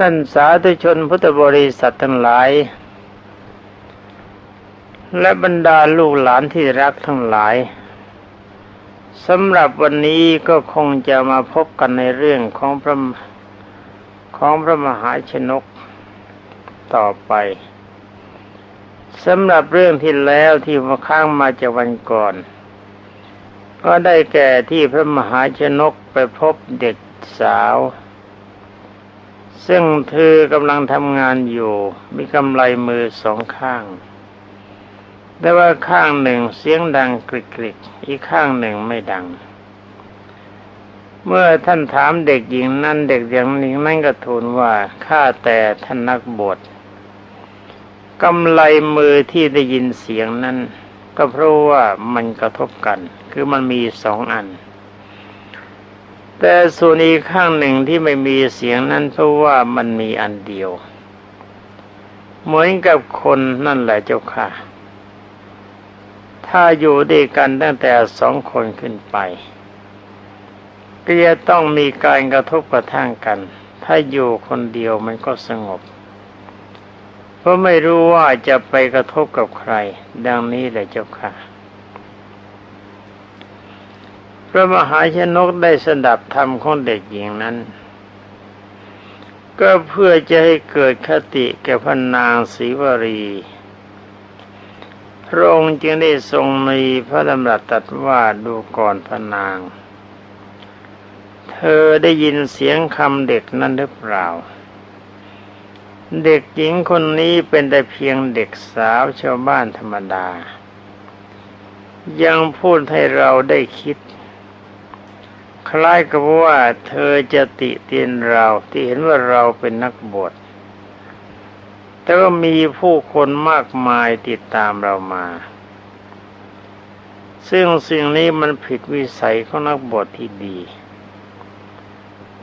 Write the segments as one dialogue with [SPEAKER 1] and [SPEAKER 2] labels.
[SPEAKER 1] ท่านสาธุชนพุทธบริษัททั้งหลาย และบรรดาลูกหลานที่รักทั้งหลายสำหรับวันนี้ก็คงจะมาพบกันในเรื่องของพระของพระมหาชนกต่อไปสำหรับเรื่องที่แล้วที่มาข้างมาจากวันก่อน ก็ได้แก่ที่พระมหาชนกไปพบเด็กสาว ซึ่งเธอกำลังทำงานอยู่ มีกำไลมือสองข้าง แต่ว่าข้างหนึ่งเสียงดังกริกๆอีกข้างหนึ่งไม่ดัง เมื่อท่านถามเด็กหญิงนั้นเด็กหญิงนั่นก็ทูลว่าข้าแต่ท่านนักบวชกำไลมือที่ได้ยินเสียงนั้น ก็เพราะว่ามันกระทบกัน คือมันมีสองอัน แต่ส่วนอีกข้างหนึ่งที่ไม่มีเสียงนั้นเพราะว่ามันมีอันเดียว เหมือนกับคนนั่นแหละเจ้าค่ะ ถ้าอยู่ด้วยกันตั้งแต่สองคนขึ้นไปก็จะต้องมีการกระทบกระทั่งกัน ถ้าอยู่คนเดียวมันก็สงบ เพราะไม่รู้ว่าจะไปกระทบกับใคร ดังนี้แหละเจ้าค่ะ พ ระมหาชนกได้สดับธรรมของเด็กหญิงนั้น ก็เพื่อจะให้เกิดคติแก่พนางศรีวรีพระองค์จึงได้ทรงมีพระดำรัสตัดว่าดูก่อนพนาง เธอได้ยินเสียงคำเด็กนั้นหรือเปล่า เด็กหญิงคนนี้เป็นแต่เพียงเด็กสาวชาวบ้านธรรมดา ยังพูดให้เราได้คิด คล้ายกับว่าเธอจะติเตียนเราที่เห็นว่าเราเป็นนักบวชแต่ก็มีผู้คนมากมายติดตามเรามา ซึ่งสิ่งนี้มันผิดวิสัยของนักบวชที่ดี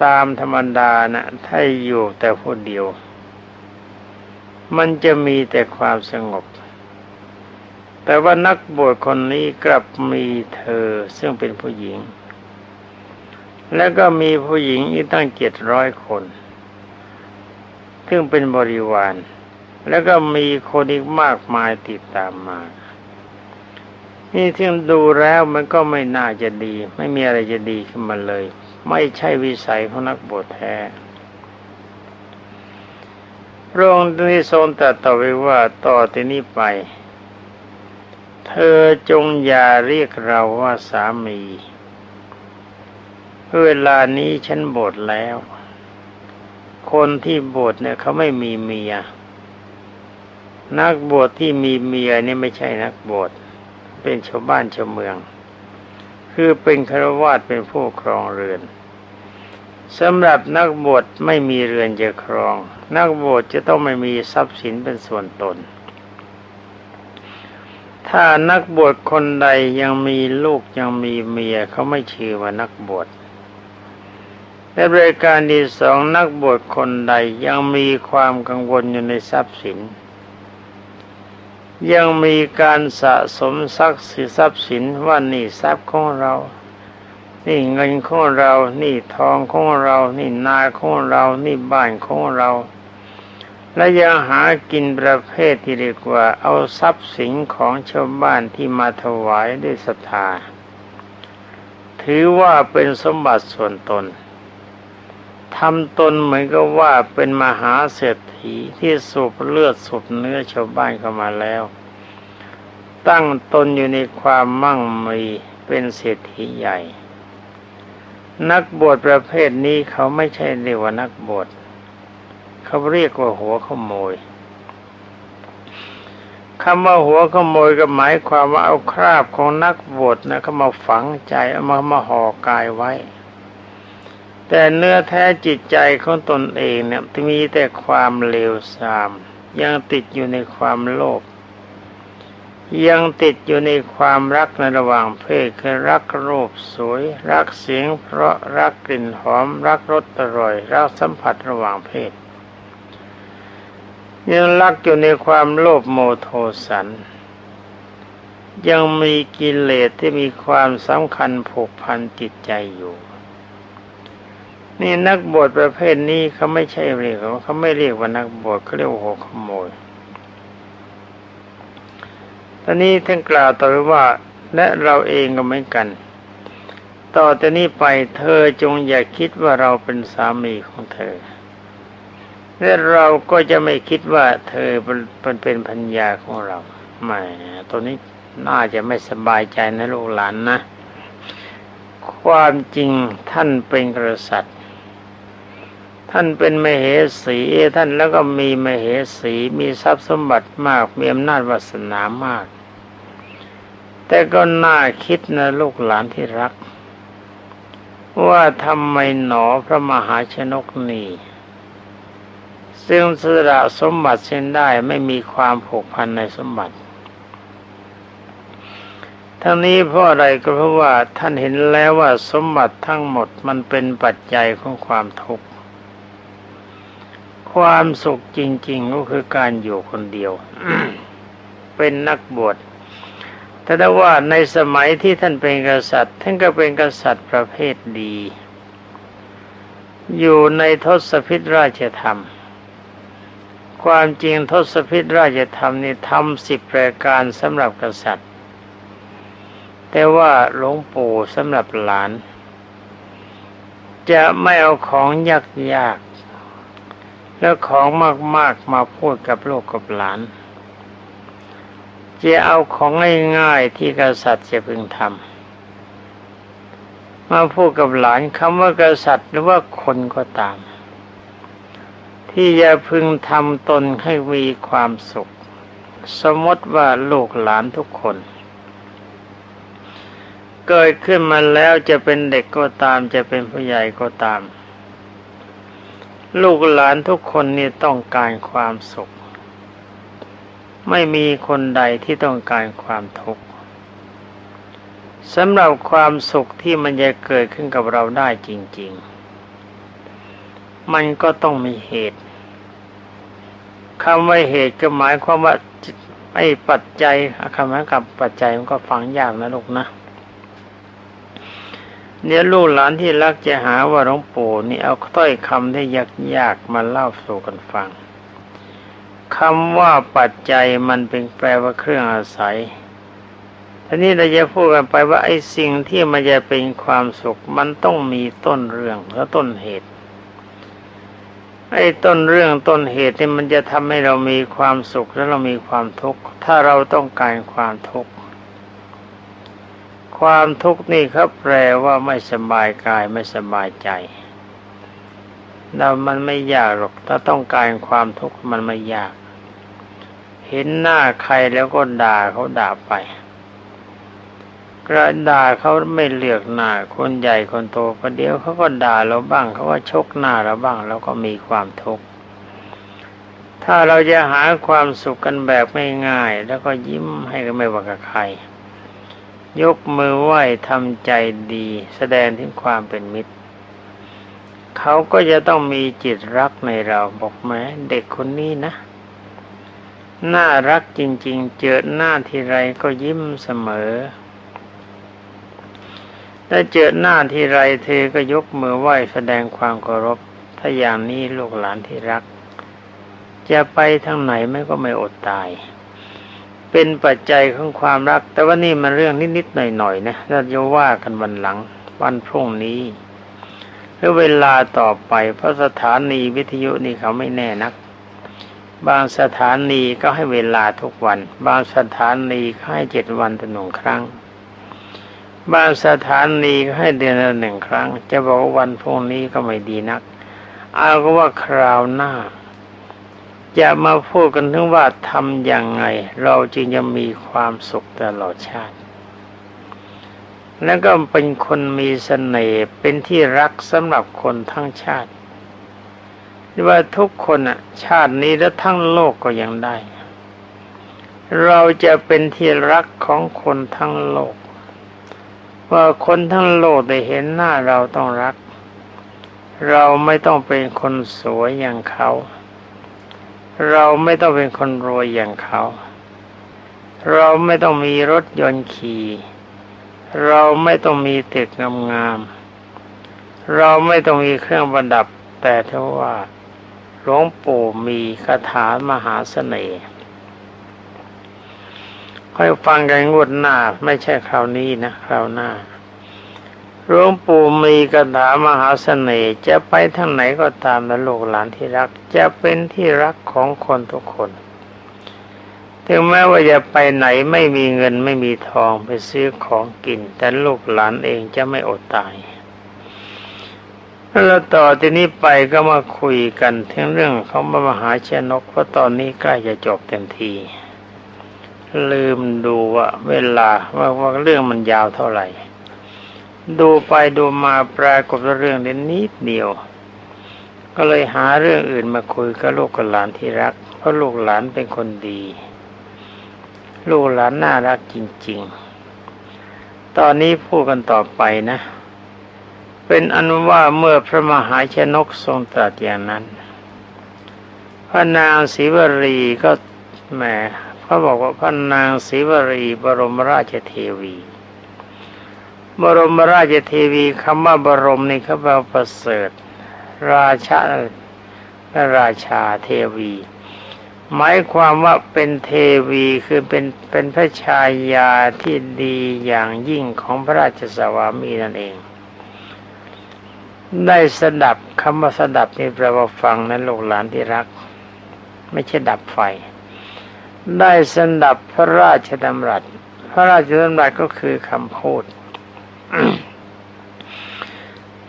[SPEAKER 1] ตามธรรมดานะถ้าอยู่แต่ผู้เดียว มันจะมีแต่ความสงบ แต่ว่านักบวชคนนี้กลับมีเธอซึ่งเป็นผู้หญิง แล้วก็มีผู้หญิงอีกตั้งเจ็ดร้อยคน ซึ่งเป็นบริวาร แล้วก็มีคนอีกมากมายติดตามมา นี่ที่ดูแล้วมันก็ไม่น่าจะดี ไม่มีอะไรจะดีขึ้นมาเลย ไม่ใช่วิสัยของนักบวชแท้พระองค์ได้ทรงตรัสต่อไปว่าต่อที่นี้ไป เธอจงอย่าเรียกเราว่าสามี เวลานี้ฉันบทแล้ว คนที่บทเนี่ยเขาไม่มีเมีย นักบวชที่มีเมียนี่ไม่ใช่นักบวชเป็นชาวบ้านชาวเมือง คือเป็นคารวาสเป็นผู้ครองเรือนสำหรับนักบวชไม่มีเรือนจะครอง นักบวชจะต้องไม่มีทรัพย์สินเป็นส่วนตน ถ้านักบวชคนใดยังมีลูกยังมีเมียเขาไม่ชื่อว่านักบวช และบริการที่สองนักบวชคนใดยังมีความกังวลอยู่ในทรัพย์สิน ยังมีการสะสมทรัพย์สินว่านี่ทรัพย์ของเรา นี่เงินของเรา นี่ทองของเรา นี่นาของเรา นี่บ้านของเรา และยังหากินประเภทที่เรียกว่าเอาทรัพย์สินของชาวบ้านที่มาถวายด้วยศรัทธา ถือว่าเป็นสมบัติส่วนตน ทำตนเหมือนกับว่าเป็นมหาเศรษฐีที่สูบเลือดสูบเนื้อชาวบ้านเข้ามาแล้ว ตั้งตนอยู่ในความมั่งมีเป็นเศรษฐีใหญ่ นักบวชประเภทนี้เขาไม่ใช่เรียกว่านักบวชเขาเรียกว่าหัวขโมยคำว่าหัวขโมยก็หมายความว่าเอาคราบของนักบวชนะเขามาฝังใจเอามามาห่อกายไว้ แต่เนื้อแท้จิตใจของตนเองเนี่ยมีแต่ความเลวทราม ยังติดอยู่ในความโลภยังติดอยู่ในความรักในระหว่างเพศคือรักรูปสวย รักเสียง เพราะรักกลิ่นหอม รักรสอร่อย รักสัมผัสระหว่างเพศ ยังรักอยู่ในความโลภโมโทสัน ยังมีกิเลสที่มีความสำคัญผูกพันจิตใจอยู่ นี่นักบวชประเภทนี้เขาไม่ใช่เรียกว่าเขาไม่เรียกว่านักบวชเขาเรียกว่าหัวขโมยตอนนี้ท่านกล่าวต่อไปว่า และเราเองก็เหมือนกัน ต่อแต่นี้ไปเธอจงอย่าคิดว่าเราเป็นสามีของเธอ และเราก็จะไม่คิดว่าเธอเป็นเป็นพัญญาของเราไม่ตัวนี้น่าจะไม่สบายใจนะลูกหลานนะ ความจริงท่านเป็นกษัตริย์ ท่านเป็นมเหสีท่านแล้วก็มีมเหสีมีทรัพย์สมบัติมากมีอำนาจวาสนามาก แต่ก็น่าคิดนะลูกหลานที่รัก ว่าทำไมหนอพระมหาชนกนี่ซึ่งสละสมบัติเส้นได้ไม่มีความผูกพันในสมบัติ ทั้งนี้เพราะอะไรก็เพราะว่าท่านเห็นแล้วว่าสมบัติทั้งหมดมันเป็นปัจจัยของความทุกข์ ความสุขจริง ๆ ก็คือการอยู่คนเดียว เป็นนักบวชแต่ถ้าว่าในสมัยที่ท่านเป็นกษัตริย์ ท่านก็เป็นกษัตริย์ประเภทดี อยู่ในทศพิธราชธรรม ความจริงทศพิธราชธรรมนี่ทำสิบรายการสำหรับกษัตริย์ แต่ว่าหลวงปู่สำหรับหลาน จะไม่เอาของยากยาก แล้วของมากๆมาพูดกับลูกกับหลาน จะเอาของง่ายๆที่กษัตริย์จะพึงทำมาพูดกับหลานคำว่ากษัตริย์หรือว่าคนก็ตาม ที่จะพึงทำตนให้มีความสุข สมมติว่าลูกหลานทุกคนเกิดขึ้นมาแล้วจะเป็นเด็กก็ตามจะเป็นผู้ใหญ่ก็ตาม ลูกหลานทุกคนนี่ต้องการความสุข ไม่มีคนใดที่ต้องการความทุกข์สำหรับความสุขที่มันจะเกิดขึ้นกับเราได้จริง ๆ มันก็ต้องมีเหตุคำว่าเหตุก็หมายความว่าไอ้ปัจจัยคำว่ากับปัจจัยมันก็ฟังยากนะลูกนะ เดี๋ยวลูกหลานที่รักจะหาว่าหลวงปู่นี่เอาถ้อยคำที่ยากๆมาเล่าสู่กันฟังคำว่าปัจจัยมันเป็นแปลว่าเครื่องอาศัยทีนี้เราจะพูดกันไปว่าไอ้สิ่งที่มันจะเป็นความสุข มันต้องมีต้นเรื่องและต้นเหตุ ไอ้ต้นเรื่องต้นเหตุนี่มันจะทำให้เรามีความสุขและเรามีความทุกข์ถ้าเราต้องการความทุกข์ ความทุกข์นี่ครับแปลว่าไม่สบายกายไม่สบายใจเรามันไม่ยากหรอก ถ้าต้องการความทุกข์มันไม่ยาก เห็นหน้าใครแล้วก็ด่าเขาด่าไป กระด่าเขาไม่เลือกหน้า คนใหญ่คนโตประเดี๋ยวเขาก็ด่าเราบ้างเขาก็ชกหน้าเราบ้างเราก็มีความทุกข์ถ้าเราจะหาความสุขกันแบบไม่ง่ายแล้วก็ยิ้มให้กันไม่ว่ากับใคร ยกมือไหว้ทำใจดี แสดงถึงความเป็นมิตร เขาก็จะต้องมีจิตรักในเราบอกแม้เด็กคนนี้นะ น่ารักจริง ๆ เจอหน้าทีไรก็ยิ้มเสมอถ้าเจอหน้าทีไรเธอก็ยกมือไหว้แสดงความเคารพ ถ้าอย่างนี้ลูกหลานที่รัก จะไปทางไหนไม่ก็ไม่อดตาย เป็นปัจจัยของความรัก แต่ว่านี่มันเรื่องนิดๆหน่อยๆนะเราจะว่ากันวันหลังวันพรุ่งนี้หรือเวลาต่อไปเพราะสถานีวิทยุนี่เขาไม่แน่นัก บางสถานีก็ให้เวลาทุกวัน บางสถานีให้เจ็ดวันต่อหนึ่งครั้ง บางสถานีก็ให้เดือนละหนึ่งครั้ง จะบอกว่าวันพวกนี้ก็ไม่ดีนัก เอาก็ว่าคราวหน้า จะมาพูดกันถึงว่าทำอย่างไง เราจึงจะมีความสุขตลอดชาติ แล้วก็เป็นคนมีสเสน่ห์เป็นที่รักสำหรับคนทั้งชาติว่าทุกคนอะชาตินี้และทั้งโลกก็ยังได้ เราจะเป็นที่รักของคนทั้งโลก ว่าคนทั้งโลกได้เห็นหน้าเราต้องรัก เราไม่ต้องเป็นคนสวยอย่างเขา เราไม่ต้องเป็นคนรวยอย่างเขา เราไม่ต้องมีรถยนต์ขี่ เราไม่ต้องมีตึกงามๆ เราไม่ต้องมีเครื่องประดับ แต่ถ้าว่าหลวงปู่มีคาถามหาเสน่ห์ค่อยฟังกันงวดหน้า ไม่ใช่คราวนี้นะ คราวหน้า หลวงปู่มีคาถามหาเสน่ห์จะไปทางไหนก็ตามนะลูกหลานที่รัก จะเป็นที่รักของคนทุกคน ถึงแม้ว่าจะไปไหนไม่มีเงินไม่มีทองไปซื้อของกิน แต่ลูกหลานเองจะไม่อดตายแล้วต่อที่นี้ไปก็มาคุยกันถึงเรื่องของมหาชนกเพราะตอนนี้ใกล้จะจบเต็มที ลืมดูว่าเวลาว่าว่าเรื่องมันยาวเท่าไหร่ ดูไปดูมาปรากฏเรื่องนี้นิดเดียว ก็เลยหาเรื่องอื่นมาคุยกับลูกกับหลานที่รัก เพราะลูกหลานเป็นคนดี ลูกหลานน่ารักจริง ๆ ตอนนี้พูดกันต่อไปนะ เป็นอนุว่าเมื่อพระมหาชนกทรงตรัสอย่างนั้น พระนางศรีวรีก็แหมเขาบอกว่าพระนางศรีวรีบรมราชเทวี บรมราชเทวีคำว่าบรมนี่เขาแปลว่าประเสริฐ ราชาและราชาเทวี หมายความว่าเป็นเทวีคือเป็นเป็นพระชายาที่ดีอย่างยิ่งของพระราชสวามีนั่นเอง ได้สดับคำว่าสดับนี่แปลว่าฟังนั้นลูกหลานที่รัก ไม่ใช่ดับไฟ ได้สดับพระราชดำรัส พระราชดำรัสก็คือคำพูด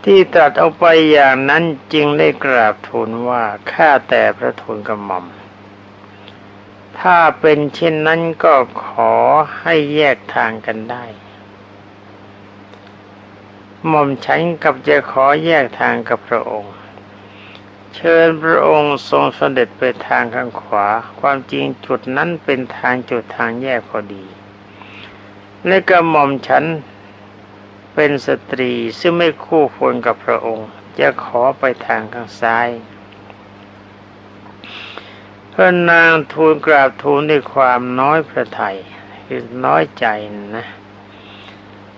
[SPEAKER 1] ที่ตรัสเอาไปอย่างนั้นจึงได้กราบทูลว่าข้าแต่พระทูลกระหม่อม ถ้าเป็นเช่นนั้นก็ขอให้แยกทางกันได้ หม่อมฉันกับจะขอแยกทางกับพระองค์ เชิญพระองค์ทรงเสด็จไปทางข้างขวา ความจริงจุดนั้นเป็นทางจุดทางแยกพอดี และก็หม่อมฉัน เป็นสตรีซึ่งไม่คู่ควรกับพระองค์ จะขอไปทางข้างซ้าย พระนางทูลกราบทูลด้วยความน้อยพระทยัยคือน้อยใจนะ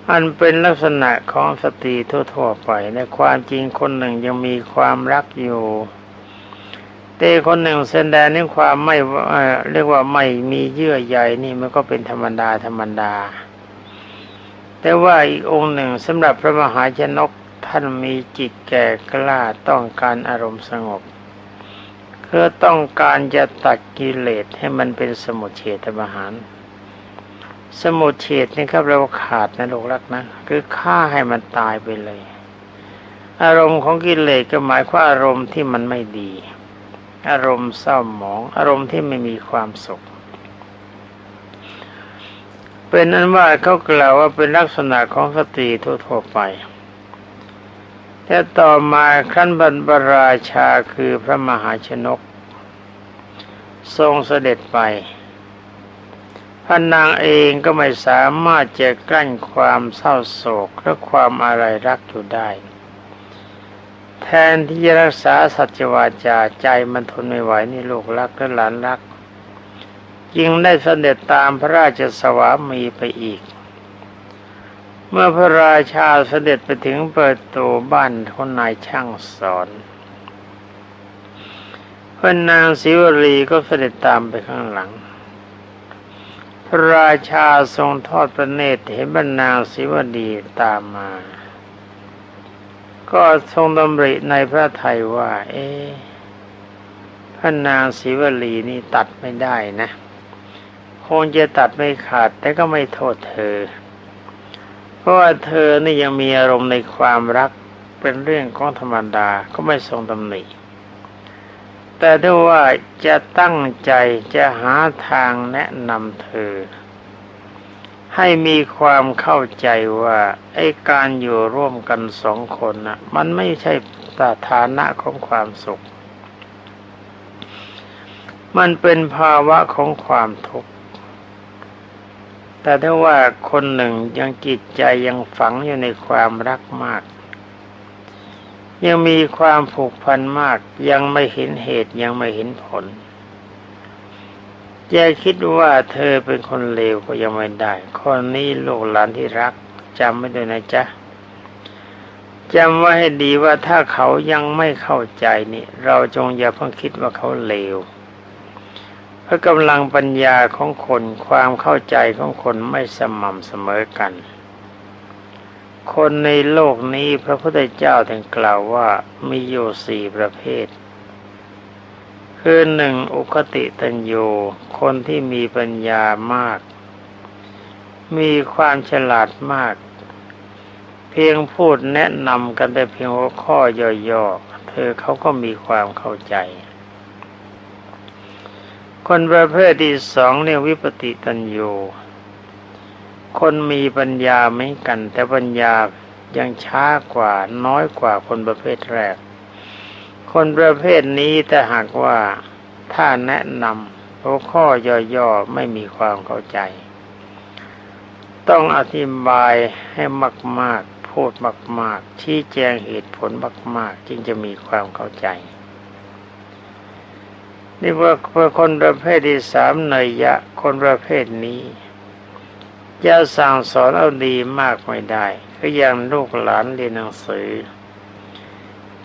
[SPEAKER 1] อันเป็นลักษณะของสตรีทั่วๆไป ในความจริงคนหนึ่งยังมีความรักอยู่ แต่คนหนึ่งแสดงในความไม่เรียกว่าไม่มีเยื่อใยนี่มันก็เป็นธรรมดาธรรมดา แต่ว่าอีกองค์หนึ่งสำหรับพระมหาชนกท่านมีจิตแก่กล้าต้องการอารมณ์สงบคือต้องการจะตัดกิเลสให้มันเป็นสมุทเฉทประหาร สมุดเฉดนี่ครับเราขาดนะลูกรักนะ คือฆ่าให้มันตายไปเลย อารมณ์ของกิเลสก็หมายความอารมณ์ที่มันไม่ดี อารมณ์เศร้าหมอง อารมณ์ที่ไม่มีความสุข เป็นนั้นว่าเขากล่าวว่าเป็นลักษณะของสตรีทั่วๆไป แต่ต่อมาขั้นบรรพราชาคือพระมหาชนก ทรงเสด็จไปพระนางเองก็ไม่สามารถจะกลั้นความเศร้าโศกและความอะไรรักอยู่ได้ แทนที่จะรักษาสัจวาจาใจมันทนไม่ไหวนี่ลูกรักและหลานรัก จึงได้เสด็จตามพระราชสวามีไปอีก เมื่อพระราชาเสด็จไปถึงเปิดตัวบ้านคนนายช่างสอนพระนางศิวรีก็เสด็จตามไปข้างหลัง พระราชาทรงทอดพระเนตรเห็นบรรนางศิวดีตามมา ก็ทรงดำริในพระไทยว่า เอ๊พระนางศิวลีนี่ตัดไม่ได้นะ คงจะตัดไม่ขาดแต่ก็ไม่โทษเธอ เพราะว่าเธอนี่ยังมีอารมณ์ในความรักเป็นเรื่องของธรรมดาก็ไม่ทรงตำหนิแต่ถ้าว่าจะตั้งใจจะหาทางแนะนำเธอ ให้มีความเข้าใจว่าไอ้การอยู่ร่วมกันสองคนนะ่ะ มันไม่ใช่สถานะของความสุข มันเป็นภาวะของความทุกข์ แต่ถ้าว่าคนหนึ่งยังจิตใจยังฝังอยู่ในความรักมาก ยังมีความผูกพันมาก ยังไม่เห็นเหตุยังไม่เห็นผลจะคิดว่าเธอเป็นคนเลวก็ยังไม่ได้ข้อนี้ลูกหลานที่รักจำไม่ด้วยนะจ๊ะจำไว้ให้ดีว่าถ้าเขายังไม่เข้าใจนี่ เราจงอย่าเพิ่งคิดว่าเขาเลว เพราะกำลังปัญญาของคนความเข้าใจของคนไม่สม่ำเสมอกัน คนในโลกนี้พระพุทธเจ้าถึงกล่าวว่ามีอยู่สี่ประเภท คือหนึ่งอุคติตัญโยคนที่มีปัญญามาก มีความฉลาดมาก เพียงพูดแนะนำกันแต่เพียงหัวข้อย่อๆเธอเขาก็มีความเข้าใจ คนประเภทที่สองเนี่ยวิปติตัญโย คนมีปัญญาเหมือนกัน แต่ปัญญายังช้ากว่าน้อยกว่าคนประเภทแรก คนประเภทนี้แต่หากว่าถ้าแนะนำหัวข้อย่อๆไม่มีความเข้าใจ ต้องอธิบายให้มาก ๆ พูดมาก ๆ ชี้แจงเหตุผลมาก ๆ จึงจะมีความเข้าใจ นี่ว่าคนประเภทที่สามเนยยะ คนประเภทนี้จะสั่งสอนเอาดีมากไม่ได้ก็อย่างลูกหลานเรียนหนังสือ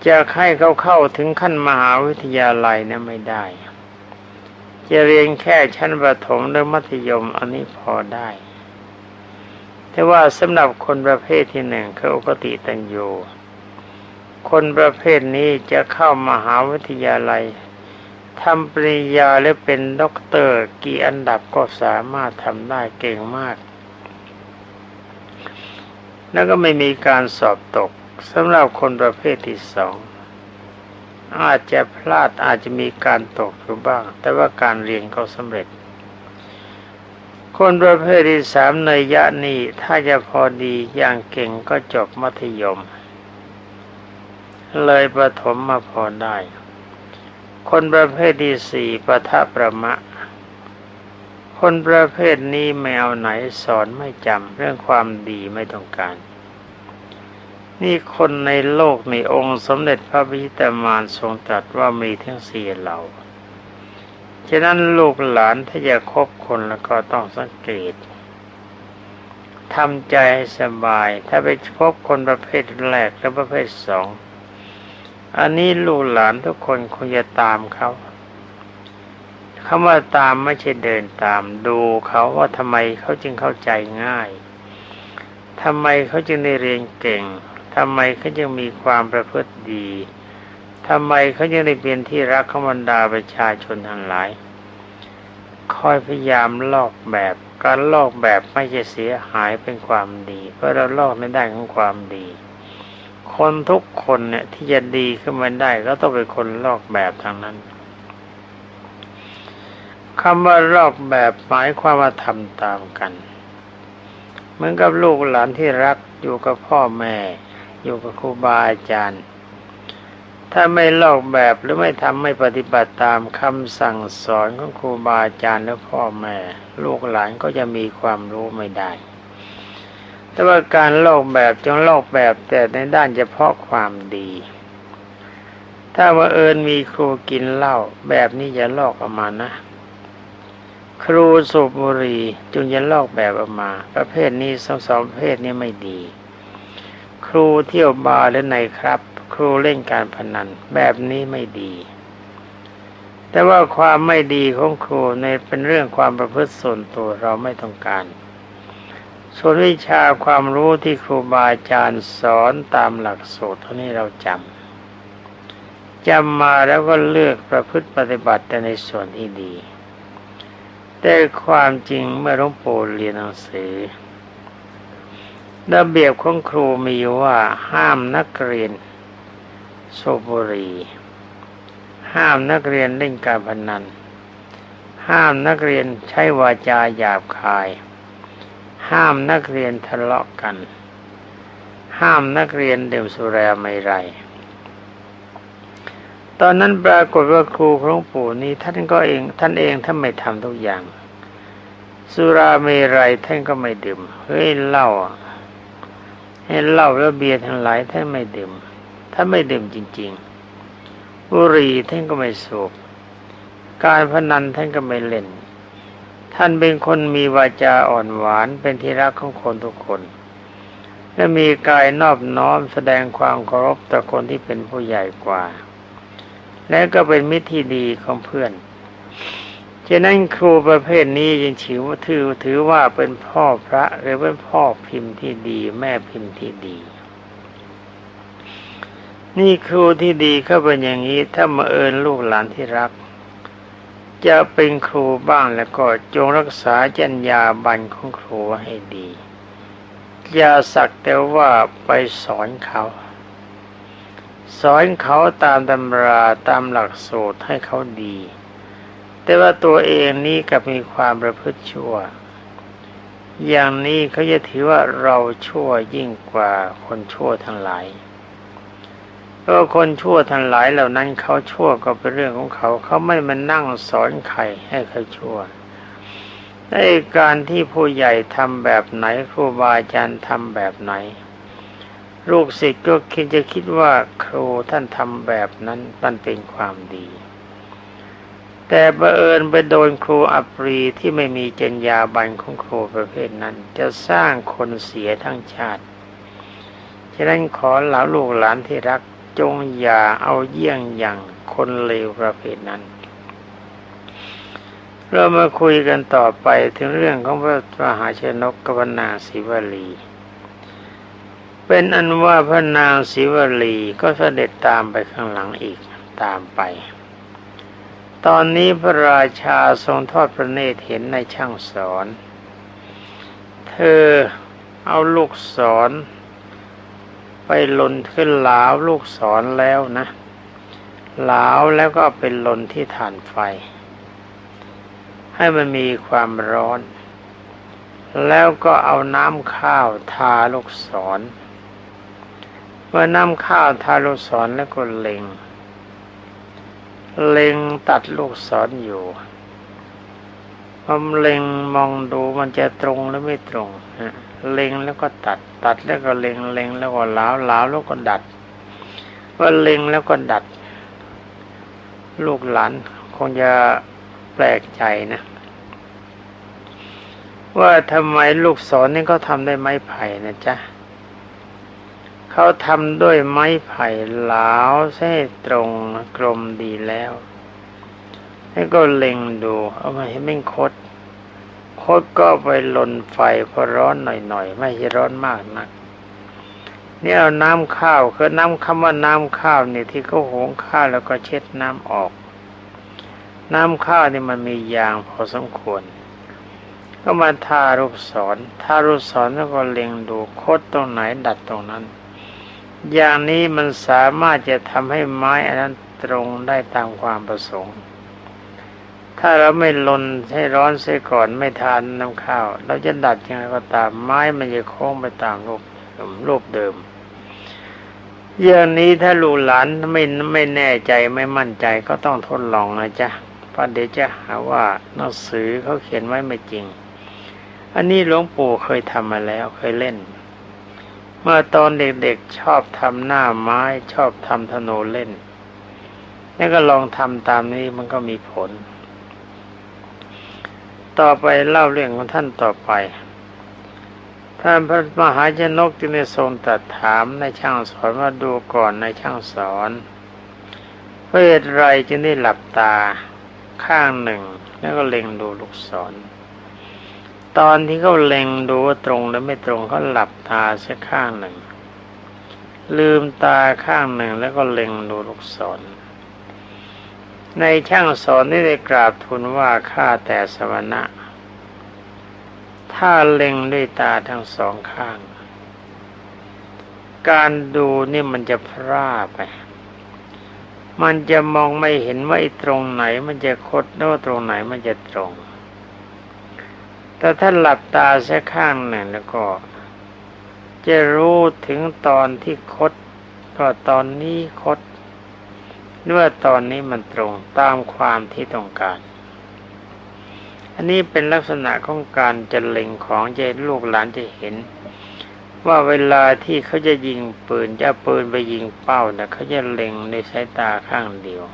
[SPEAKER 1] จะให้เขาเข้าถึงขั้นมหาวิทยาลัยนี่ยไม่ได้ จะเรียนแค่ชั้นประถมหรือมัธยมอันนี้พอได้ แต่ว่าสำหรับคนประเภทที่หนึ่งคืออกติตัญโยคนประเภทนี้จะเข้ามหาวิทยาลัย ทำปริญญาและเป็นด็อกเตอร์กี่อันดับก็สามารถทำได้เก่งมาก แล้วก็ไม่มีการสอบตกสำหรับคนประเภทที่สองอาจจะพลาดอาจจะมีการตกอยู่บ้าง แต่ว่าการเรียนเขาสำเร็จ คนประเภทที่สามในยะนี้ถ้าจะพอดีอย่างเก่งก็จบมัธยม เลยประถมมาพอได้ คนประเภทที่สี่ปะทะประมะ คนประเภทนี้ไม่เอาไหนสอนไม่จำเรื่องความดีไม่ต้องการ นี่คนในโลกในองค์สมเด็จพระพิชิตามารทรงตรัสว่ามีทั้งสี่เหล่า ฉะนั้นลูกหลานถ้าจะคบคนแล้วก็ต้องสังเกตทำใจให้สบาย ถ้าไปพบคนประเภทแรกและประเภทสอง อันนี้ลูกหลานทุกคนคงจะตามเขาคำว่าตามไม่ใช่เดินตาม ดูเขาว่าทำไมเขาจึงเข้าใจง่ายทำไมเขาจึงได้เรียนเก่งทำไมเขาจึงมีความประพฤติดีทำไมเขาจึงได้เป็นที่รักของบรรดาประชาชนทั้งหลาย คอยพยายามลอกแบบ การลอกแบบไม่จะเสียหายเป็นความดี เพราะเราลอกในด้านของความดี คนทุกคนเนี่ยที่จะดีขึ้นมาได้ก็ต้องเป็นคนลอกแบบทางนั้นคำว่าลอกแบบหมายความว่าทำตามกันเหมือนกับลูกหลานที่รักอยู่กับพ่อแม่ อยู่กับครูบาอาจารย์ ถ้าไม่ลอกแบบหรือไม่ทำไม่ปฏิบัติตามคำสั่งสอนของครูบาอาจารย์และพ่อแม่ ลูกหลานก็จะมีความรู้ไม่ได้ แต่ว่าการลอกแบบจงลอกแบบแต่ในด้านเฉพาะความดี ถ้าว่าเอิญมีครูกินเหล้าแบบนี้อย่าลอกออกมานะ ครูสูบบุหรี่จึงจะลอกแบบออกมา ประเภทนี้สองสองประเภทนี้ไม่ดี ครูเที่ยวบาร์และในครับ ครูเล่นการพนันแบบนี้ไม่ดี แต่ว่าความไม่ดีของครูในเป็นเรื่องความประพฤติส่วนตัวเราไม่ต้องการ ส่วนวิชาความรู้ที่ครูบาอาจารย์สอนตามหลักสูตรเท่านี้เราจำจำมาแล้วก็เลือกประพฤติปฏิบัติแต่ในส่วนที่ดี แต่ความจริงเมื่อหลวงปู่เรียนหนังสือระเบียบของครูมีว่าห้ามนักเรียนโซบุรีห้ามนักเรียนเล่นการพนัน ห้ามนักเรียนใช้วาจาหยาบคาย ห้ามนักเรียนทะเลาะกัน ห้ามนักเรียนดื่มสุราไม่ไร ตอนนั้นปรากฏว่าครูของหลวงปู่นี้ท่านก็เองท่านเองท่านไม่ทำทุกอย่าง สุราเมรัยท่านก็ไม่ดื่ม เฮ้ยเหล้าให้เหล้าแล้วเบียร์ทั้งหลายท่านไม่ดื่ม ท่านไม่ดื่มจริง ๆ บุหรี่ท่านก็ไม่สูบการพนันท่านก็ไม่เล่น ท่านเป็นคนมีวาจาอ่อนหวานเป็นที่รักของคนทุกคน และมีกายนอบน้อมแสดงความเคารพต่อคนที่เป็นผู้ใหญ่กว่า และก็เป็นมิตรที่ดีของเพื่อนฉะนั้นครูประเภทนี้ยังถือว่าถือถือว่าเป็นพ่อพระหรือเป็นพ่อพิมพ์ที่ดี แม่พิมพ์ที่ดี นี่ครูที่ดีก็เป็นอย่างนี้ถ้ามาเอิญลูกหลานที่รัก จะเป็นครูบ้างแล้วก็จงรักษาจรรยาบรรณของครูให้ดี อย่าสักแต่ว่าไปสอนเขา สอนเขาตามตำราตามหลักสูตรให้เขาดี แต่ว่าตัวเองนี้กับมีความประพฤติชั่ว อย่างนี้เขาจะถือว่าเราชั่วยิ่งกว่าคนชั่วทั้งหลาย เพราะคนชั่วทั้งหลายเหล่านั้นเขาชั่วก็เป็นเรื่องของเขา เขาไม่มานั่งสอนใครให้เขาชั่วในการที่ผู้ใหญ่ทำแบบไหนครูบาอาจารย์ทำแบบไหน ลูกศิษย์ก็คิดจะคิดว่าครูท่านทำแบบนั้นมันเป็นความดี แต่บังเอิญไปโดนครูอัปรีที่ไม่มีจรรยาบรรณของครูประเภทนั้น จะสร้างคนเสียทั้งชาติ ฉะนั้นขอเหล่าลูกหลานที่รัก จงอย่าเอาเยี่ยงอย่างคนเลวประเภทนั้น เรามาคุยกันต่อไปถึงเรื่องของพระมหาชนกกับนางศิวลี เป็นอันว่าพระนางศิวลีก็เสด็จตามไปข้างหลังอีกตามไป ตอนนี้พระราชาทรงทอดพระเนตรเห็นในช่างสอน เธอเอาลูกศรไปลนขึ้นหลาวลูกศรแล้วนะหลาวแล้วก็เป็นลนที่ฐานไฟ ให้มันมีความร้อน แล้วก็เอาน้ำข้าวทาลูกศร เมื่อน้ำข้าวทาลูกศรแล้วก็เล็ง เล็งตัดลูกศรอยู่ผมเล็งมองดูมันจะตรงหรือไม่ตรงฮะ เล็งแล้วก็ตัด ตัดแล้วก็เล็งเล็งแล้วก็ล้าวล้าวแล้วก็ดัดว่าเล็งแล้วก็ดัด ลูกหลานคงจะแปลกใจนะ ว่าทำไมลูกศรนี่เขาทำได้ไม้ไผ่นะจ๊ะเขาทำด้วยไม้ไผ่หลาวเส้ตรงกลมดีแล้วแล้วก็เล็งดู เอามาให้ไม่คด คดก็ไปลนไฟพอร้อนหน่อยๆ ไม่ใช่ร้อนมากนักนี่เอาน้ำข้าวคือน้ำคำว่าน้ำข้าวเนี่ยที่เขาหุงข้าวแล้วก็เช็ดน้ำออก น้ำข้าวนี่มันมียางพอสมควร ก็มาทารูปศรทารูปศรแล้วก็เล็งดูคดตรงไหนดัดตรงนั้น อย่างนี้มันสามารถจะทำให้ไม้อันนั้นตรงได้ตามความประสงค์ ถ้าเราไม่ลนให้ร้อนเสียก่อนไม่ทานน้ำข้าว เราจะดัดยังไงก็ตามไม้มันจะโค้งไปตามรูปรูปเดิมอย่างนี้ถ้าลูกหลานไม่ไม่แน่ใจไม่มั่นใจก็ต้องทดลองนะจ๊ะเพราะเดี๋ยวจะหาว่าหนังสือเขาเขียนไว้ไม่จริง อันนี้หลวงปู่เคยทำมาแล้วเคยเล่น เมื่อตอนเด็กๆชอบทำหน้าไม้ชอบทำธนูเล่นแล้วก็ลองทำตามนี้มันก็มีผล ต่อไปเล่าเรื่องของท่านต่อไป ท่านพระมหาชนกจึงได้ทรงตรัสถามในช่างสอนว่าดูก่อนในช่างสอนเพราะเหตุไรจึงได้หลับตาข้างหนึ่ง แล้วก็เล็งดูลูกศร ตอนที่เขาเล็งดูว่าตรงหรือไม่ตรงเขาหลับตาสักข้างหนึ่ง ลืมตาข้างหนึ่งแล้วก็เล็งดูลูกศร ในช่างสอนนี่ได้กราบทูลว่าข้าแต่สมณะถ้าเล็งด้วยตาทั้งสองข้าง การดูนี่มันจะพร่าไป มันจะมองไม่เห็นว่าไอ้ตรงไหน มันจะคดหรือว่าตรงไหนมันจะตรง แต่ถ้าหลับตาแค่ข้างหนึ่งแล้วก็ จะรู้ถึงตอนที่คดก็ตอนนี้คด หรือว่าตอนนี้มันตรงตามความที่ต้องการ อันนี้เป็นลักษณะของการจะเล็งของใจลูกหลานจะเห็น ว่าเวลาที่เขาจะยิงปืนจะปืนไปยิงเป้าเนี่ยเขาจะเล็งในสายตาข้างเดียว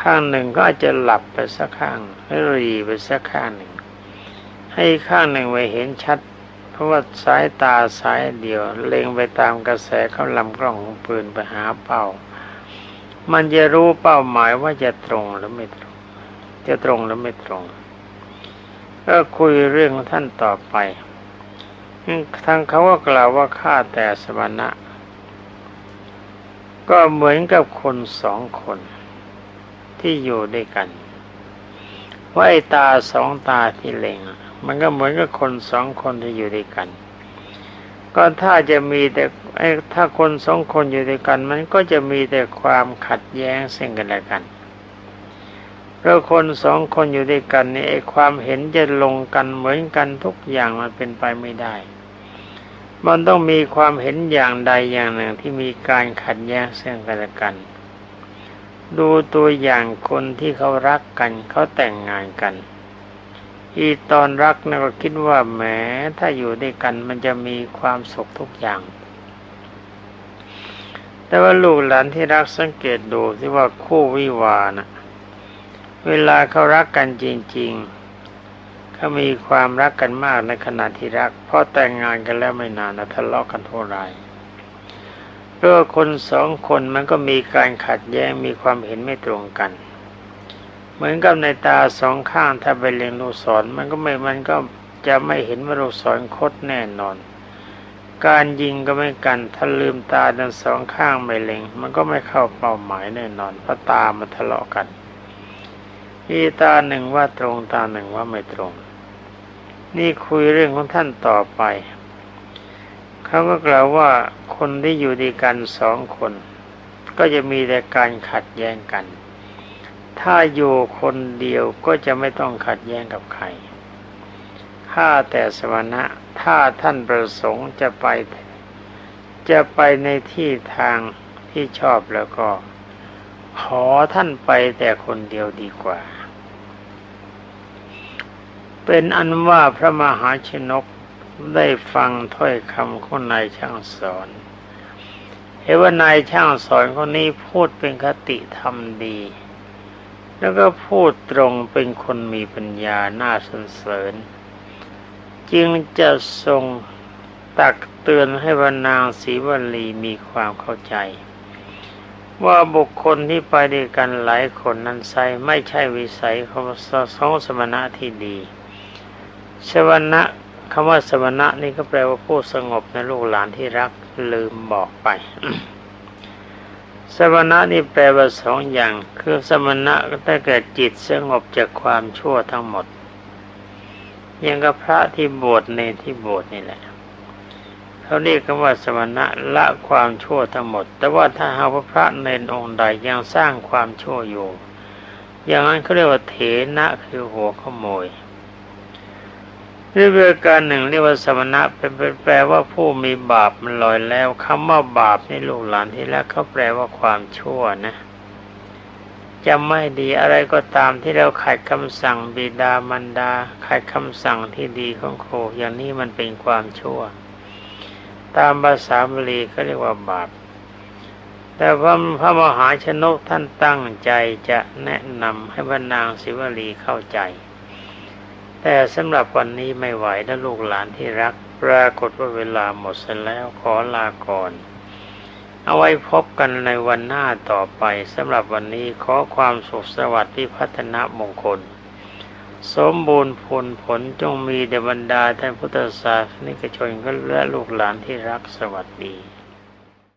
[SPEAKER 1] ข้างหนึ่งก็อาจจะหลับไปสักข้างหรือรีไปสักข้างหนึ่ง ให้ข้างหนึ่งไวเห็นชัด เพราะว่าสายตาสายเดียว เล็งไปตามกระแสเขาลำกล้องของปืนไปหาเป้า มันจะรู้เป้าหมายว่าจะตรงหรือไม่ตรง จะตรงหรือไม่ตรงก็คุยเรื่องของท่านต่อไปทางเขาก็กล่าวว่าข้าแต่สมณะ ก็เหมือนกับคนสองคนที่อยู่ด้วยกันว่าไอ้ตาสองตาที่เล็ง มันก็เหมือนกับคนสองคนที่อยู่ด้วยกัน ก็ถ้าจะมีแต่ไอ้ถ้าคนสองคนอยู่ด้วยกัน มันก็จะมีแต่ความขัดแย้งซึ่งกันและกันเพราะคนสองคนอยู่ด้วยกันนี่ไอ้ความเห็นจะลงกันเหมือนกันทุกอย่างมันเป็นไปไม่ได้ มันต้องมีความเห็นอย่างใดอย่างหนึ่งที่มีการขัดแย้งซึ่งกันและกัน ดูตัวอย่างคนที่เขารักกันเขาแต่งงานกัน อีตอนรักนะก็คิดว่าแหมถ้าอยู่ด้วยกันมันจะมีความสุขทุกอย่าง แต่ว่าลูกหลานที่รักสังเกตดูที่ว่าคู่วิวานะเวลาเขารักกันจริง ๆ เขามีความรักกันมากในขณะที่รักพอแต่งงานกันแล้วไม่นานนะทะเลาะกันเท่าไรเพราะคนสองคนมันก็มีการขัดแย้งมีความเห็นไม่ตรงกัน มือนกับในตาสองข้างถ้าไปเรียนลูกศรมันก็ไม่มันก็จะไม่เห็นว่าลูกศรคดแน่นอน การยิงก็ไม่กันถ้าลืมตาทั้งสองข้างไม่เล็ง มันก็ไม่เข้าเป้าหมายแน่นอนเพราะตามันทะเลาะกันอีตาหนึ่งว่าตรงตาหนึ่งว่าไม่ตรง นี่คุยเรื่องของท่านต่อไปเขาก็กล่าวว่าคนที่อยู่ดีกันสองคน ก็จะมีแต่การขัดแย้งกัน ถ้าอยู่คนเดียวก็จะไม่ต้องขัดแย้งกับใคร ข้าแต่สวนะถ้าท่านประสงค์จะไป จะไปในที่ทางที่ชอบแล้วก็ ขอท่านไปแต่คนเดียวดีกว่า เป็นอันว่าพระมหาชนกได้ฟังถ้อยคำของนายช่างสอนเห็นว่านายช่างสอนคนนี้พูดเป็นคติธรรมดี แล้วก็พูดตรงเป็นคนมีปัญญาน่าสนเสริญ จึงจะทรงตักเตือนให้วานางศรีวลีมีความเข้าใจ ว่าบุคคลที่ไปด้วยกันหลายคนนั้นใส่ไม่ใช่วิสัยของสองสมณะที่ดีสวนะคำว่าสมณะนี่ก็แปลว่าผู้สงบในลูกหลานที่รักลืมบอกไป สมณะนี่แปลว่าสองอย่าง คือสมณะก็ถ้าเกิดจิตสงบจากความชั่วทั้งหมด ยังกับพระที่บวชในที่บวชนี่แหละเขาเรียกกันว่าสมณะละความชั่วทั้งหมด แต่ว่าถ้าหากว่าพระเนนองค์ใดยังสร้างความชั่วอยู่ อย่างนั้นเขาเรียกว่าเถนะคือหัวขโมย เรื่อการหนึ่งเรียกว่าสมณะเป็นแปลว่าผู้มีบาปมันลอยแล้วคำว่าบาปในลูกหลานที่แล้วเขาแปลว่าความชั่วนะจะไม่ดีอะไรก็ตามที่เราขัดคำสั่งบิดามันดาขัดคำสั่งที่ดีของครูอย่างนี้มันเป็นความชั่ว ตามภาษาบาลีเขาเรียกว่าบาป แต่พระพระมหาชนกท่านตั้งใจจะแนะนำให้พระนางศิวลีเข้าใจ แต่สำหรับวันนี้ไม่ไหวแล้วลูกหลานที่รัก ปรากฏว่าเวลาหมดเสียแล้วขอลาก่อน เอาไว้พบกันในวันหน้าต่อไปสำหรับวันนี้ขอความสุขสวัสดิ์ที่พัฒนามงคล สมบูรณ์ผลผลจงมีเดบรรดาท่านพุทธศาสนิกชนและลูกหลานที่รักสวัสดี